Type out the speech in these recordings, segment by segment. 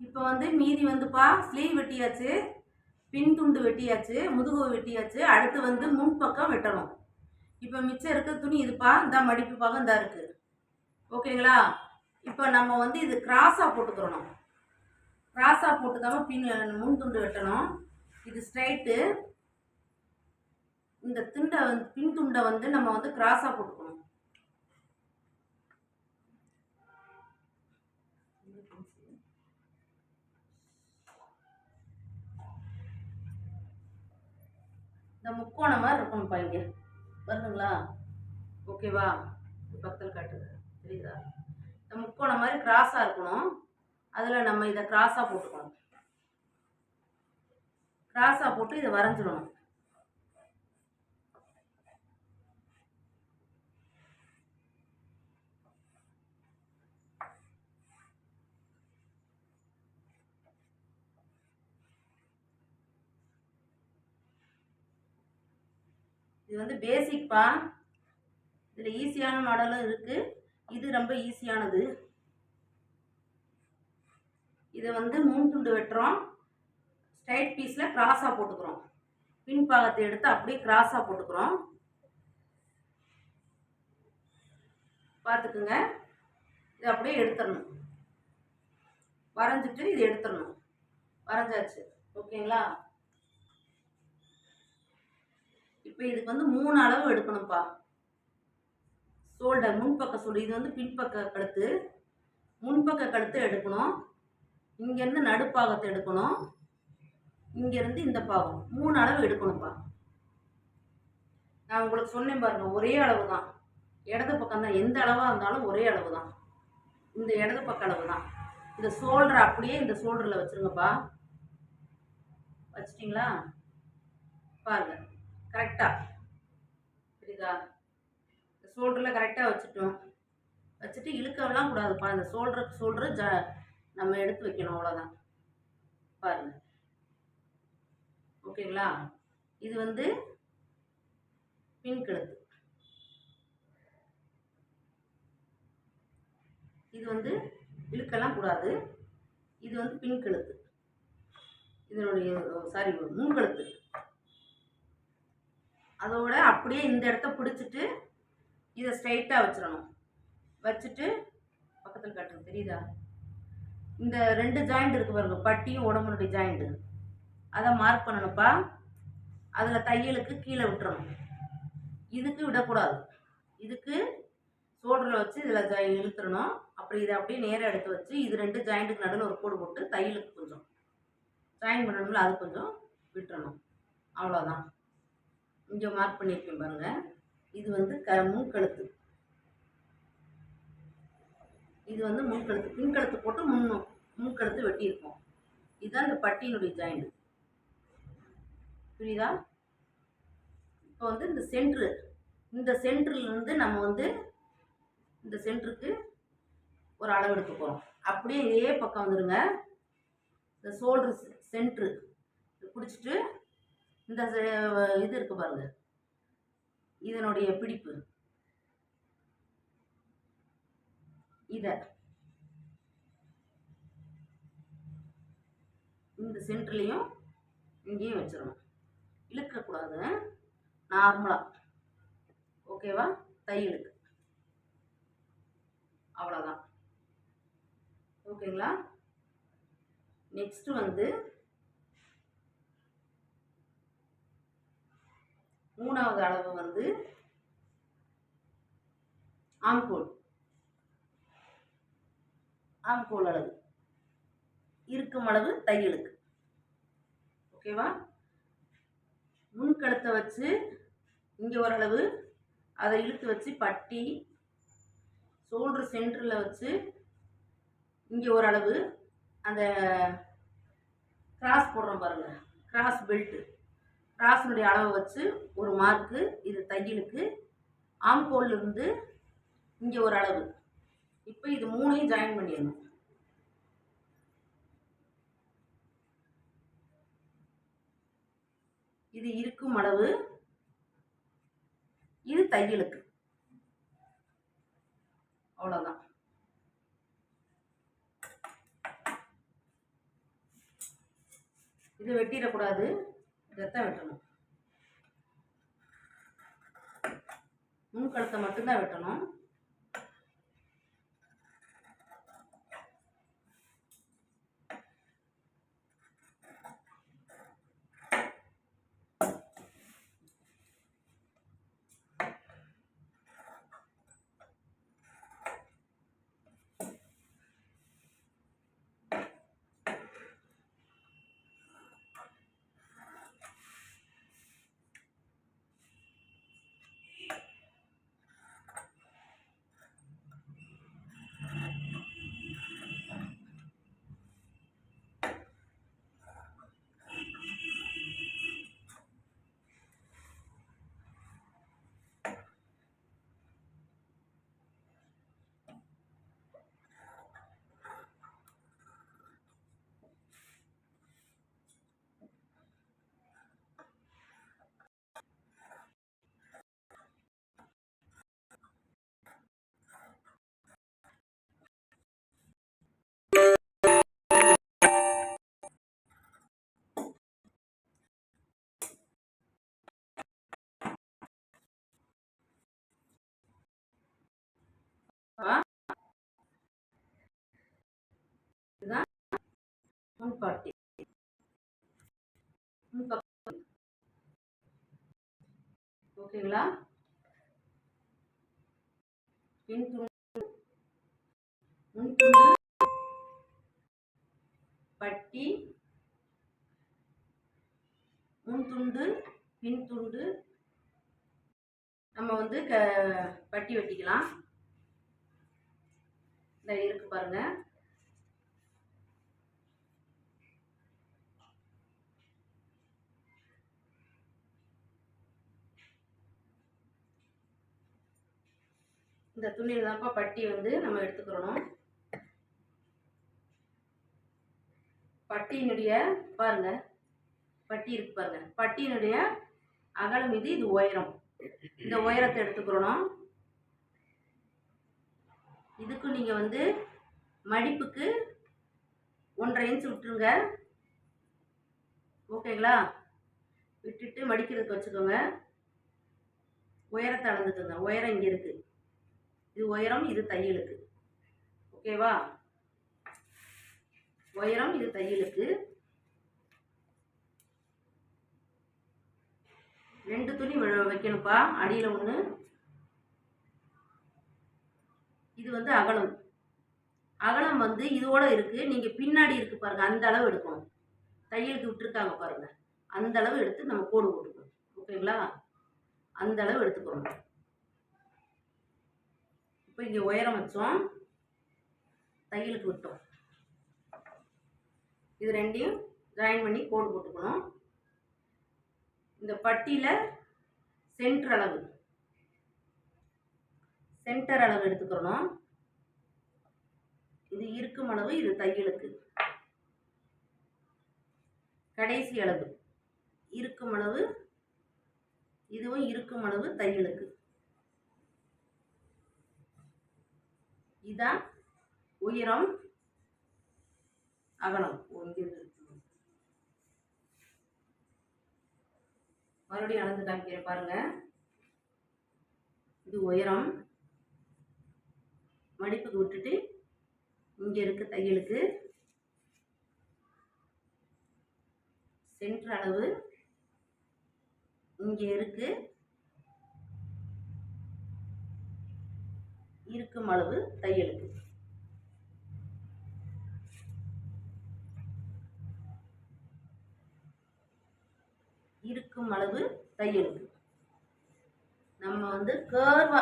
இப்போ வந்து மீதி வந்துப்பா ஸ்லீவ் வெட்டியாச்சு பின் துண்டு வெட்டியாச்சு முதுகு வெட்டியாச்சு அடுத்து வந்து முன்பக்கம் வெட்டணும். இப்போ மிச்சம் இருக்க துணி இதுப்பா இந்த மடிப்பு பாகம் இந்த இருக்குது ஓகேங்களா? இப்போ நம்ம வந்து இது கிராஸாக போட்டுக்கிறணும். கிராஸாக போட்டுக்காம பின் முன் துண்டு வெட்டணும். இது ஸ்ட்ரைட்டு இந்த துண்டை வந்து பின் துண்டை வந்து நம்ம வந்து கிராஸாக போட்டுக்கணும். இந்த முக்கோணம் மாதிரி இருக்கணும்ப்பா இங்கே. வருதுங்களா ஓகேவா பக்கத்தில் காட்டுது தெரியுதா? இந்த முக்கோணம் மாதிரி கிராஸாக இருக்கணும். அதில் நம்ம இதை கிராஸாக போட்டுக்கணும். கிராஸாக போட்டு இதை வரைஞ்சிடணும். இது வந்து பேசிக்ப்பா இதில் ஈஸியான மாடலும் இருக்குது இது ரொம்ப ஈஸியானது இதை வந்து மூணு துண்டு வெட்டுறோம். ஸ்ட்ரைட் பீஸில் கிராஸாக போட்டுக்கிறோம். பின் பாகத்தை எடுத்து அப்படியே கிராஸாக போட்டுக்கிறோம். பார்த்துக்குங்க. இதை அப்படியே எடுத்துடணும். வரைஞ்சிட்டு இது எடுத்துடணும். வரைஞ்சாச்சு. ஓகேங்களா? இப்போ இதுக்கு வந்து மூணு அளவு எடுக்கணும்ப்பா ஷோல்டர் முன்பக்க சொல்லு இது வந்து பின்பக்க கழுத்து. முன்பக்க கழுத்து எடுக்கணும். இங்கேருந்து நடுப்பாகத்தை எடுக்கணும். இங்கேருந்து இந்த பாகம். மூணு அளவு எடுக்கணும்ப்பா நான் உங்களுக்கு சொன்னேன் பாருங்க ஒரே அளவு தான் இடது பக்கம் தான். எந்த அளவாக இருந்தாலும் ஒரே அளவு தான் இந்த இடது பக்க அளவு தான் இந்த ஷோல்டரை அப்படியே இந்த ஷோல்டரில் வச்சுருங்கப்பா. வச்சிட்டிங்களா? பாருங்கள் கரெக்டாக புரியுதா? இந்த ஷோல்டரில் கரெக்டாக வச்சுட்டோம். வச்சுட்டு இழுக்கவெல்லாம் கூடாதுப்பா இந்த ஷோல்டருக்கு ஷோல்டரு ஜ நம்ம எடுத்து வைக்கணும் அவ்வளோதான் பாருங்கள் ஓகேங்களா? இது வந்து பின் கழுத்து. இது வந்து இழுக்கலாம் கூடாது. இது வந்து பின் கழுத்து. இதனுடைய சாரி மூங்கழுத்து அதோட அப்படியே இந்த இடத்த பிடிச்சிட்டு இதை ஸ்ட்ரைட்டாக வச்சிடணும். வச்சுட்டு பக்கத்தில் கட்டுறது தெரியுதா? இந்த ரெண்டு ஜாயிண்ட் இருக்குது பாருங்க பட்டியும் உடம்புனுடைய ஜாயிண்ட்டு அதை மார்க் பண்ணணும்ப்பா. அதில் தையலுக்கு கீழே விட்டுறணும். இதுக்கு விடக்கூடாது. இதுக்கு சோல்டரில் வச்சு இதில் ஜாய் இழுத்துடணும். அப்புறம் இதை அப்படியே நேராக எடுத்து வச்சு இது ரெண்டு ஜாயிண்ட்டுக்கு நடுவில் ஒரு கோடு போட்டு தையலுக்கு கொஞ்சம். ஜாயின் பண்ணணும்ல அது கொஞ்சம் விட்டுறணும். அவ்வளோதான் இங்கே மார்க் பண்ணியிருக்கேன் பாருங்கள் இது வந்து க முன்கழுத்து. இது வந்து முன்கழுத்து. பின்கழுத்து போட்டு முன் முன்கழுத்து வெட்டியிருக்கோம். இதுதான் இந்த பட்டியினுடைய ஜாயிண்ட் புரியுதா? இப்போ வந்து இந்த சென்ட்ரு இந்த சென்ட்ருலேருந்து நம்ம வந்து இந்த சென்டருக்கு ஒரு அளவு எடுக்க போகிறோம் அப்படியே இதே பக்கம் வந்துடுங்க இந்த ஷோல்டர் சென்ட்ரு பிடிச்சிட்டு இந்த செ- இது இருக்கு பாருங்க. இதனுடைய பிடிப்பு. இதை. இந்த சென்டர்லேயும் இங்கேயும் வச்சிடணும் இழுக்கக்கூடாது நார்மலாக ஓகேவா? தையலுக்கு அவ்வளோதான் ஓகேங்களா? நெக்ஸ்ட்டு வந்து மூணாவது அளவு வந்து ஆம்கோல் ஆம்கோல் அளவு. இருக்கும் அளவு தையலுக்கு ஓகேவா முன்கழுத்தை வச்சு இங்கே ஓரளவு அதை இழுத்து வச்சு பட்டி ஷோல்டர் சென்டரில் வச்சு இங்கே ஓரளவு அந்த கிராஸ் போடுறோம் பாருங்கள் கிராஸ் பெல்ட்டு கிராஸினுடைய அளவை வச்சு ஒரு மார்க்கு இது தையலுக்கு. ஆம்கோல்லிருந்து இங்கே ஒரு அளவு. இப்போ இது மூணையும் ஜாயின் பண்ணிடணும். இது இருக்கும் அளவு. இது தையலுக்கு. அவ்வளோதான் இது வெட்டிடக்கூடாது. இதைத்தான் வெட்டணும். முன்கழுத்தை மட்டும்தான் வெட்டணும் இதுதான் முன்பாட்டி முன்பக்கம் ஓகேங்களா? பின் துண்டு. முன் துண்டு. பட்டி. முன் துண்டு பின் துண்டு. நம்ம வந்து க பட்டி வெட்டிக்கலாம். இந்த இருக்கு பாருங்கள் இந்த துணியில் தான்ப்பா பட்டி வந்து நம்ம எடுத்துக்கிறணும். பட்டியினுடைய பாருங்க பட்டி இருக்கு பாருங்க. பட்டியினுடைய அகலம் இது இது உயரம். இந்த உயரத்தை எடுத்துக்கிறணும். இதுக்கும் நீங்கள் வந்து மடிப்புக்கு ஒன்றரை இன்ச் விட்டுருங்க. ஓகேங்களா? விட்டுட்டு மடிக்கிறதுக்கு வச்சுக்கோங்க. உயரத்தை அளந்துக்கோங்க. உயரம் இங்கே இருக்குது இது உயரம் இது தையலுக்கு. ஓகேவா உயரம் இது தையலுக்கு. ரெண்டு துணி வைக்கணும்ப்பா. அடியில் ஒன்று இது வந்து அகலம். அகலம் வந்து இதோட இருக்குது நீங்கள் பின்னாடி இருக்கு பாருங்கள் அந்த அளவு எடுக்கணும். தையலுக்கு விட்டுருக்காங்க பாருங்கள் அந்த அளவு எடுத்து நம்ம கோடு போட்டுக்கணும். ஓகேங்களா அந்த அளவு எடுத்துக்கணும். இப்போ இங்கே உயரம் வச்சோம். தையலுக்கு விட்டோம். இது ரெண்டையும் ஜாயின் பண்ணி கோடு போட்டுக்கணும். இந்த பட்டியில் சென்டர் அளவு. சென்டர் அளவு எடுத்துக்கிறணும். இது இருக்கும் அளவு இது தையலுக்கு. கடைசி அளவு. இருக்கும் அளவு இதுவும் இருக்கும் அளவு தையலுக்கு. இதுதான் உயரம் அகலம். ஓ, மறுபடியும் அளந்து காமிக்கிறேன் பாருங்க. இது உயரம். மடிப்புக்கு விட்டுட்டு இங்கே இருக்க தையலுக்கு சென்ற அளவு இங்கே இருக்கு. இருக்கும் அளவு தையலுக்கு. இருக்கும் அளவு தையலுக்கு. நம்ம வந்து கேர்வா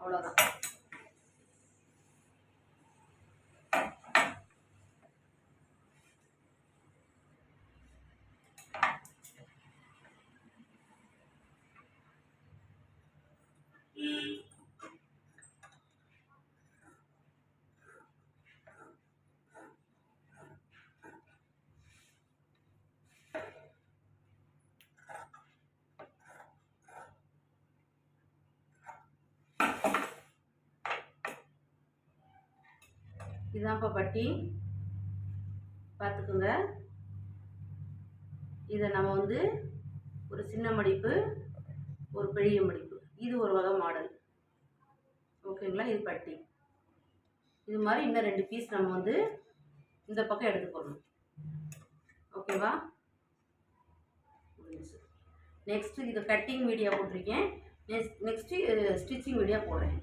அவ்வளோதான் இதுதான்ப்பா பட்டி. பார்த்துக்குங்க. இதை நம்ம வந்து ஒரு சின்ன மடிப்பு ஒரு பெரிய மடிப்பு. இது ஒரு வகை மாடல் ஓகேங்களா இது பட்டி. இது மாதிரி இன்னும் ரெண்டு பீஸ் நம்ம வந்து இந்த பக்கம் எடுத்து போடணும். ஓகேவா நெக்ஸ்ட்டு இது கட்டிங் வீடியோ போட்டிருக்கேன். நெக்ஸ்ட் நெக்ஸ்ட்டு ஸ்டிச்சிங் வீடியோ போடுறேன்.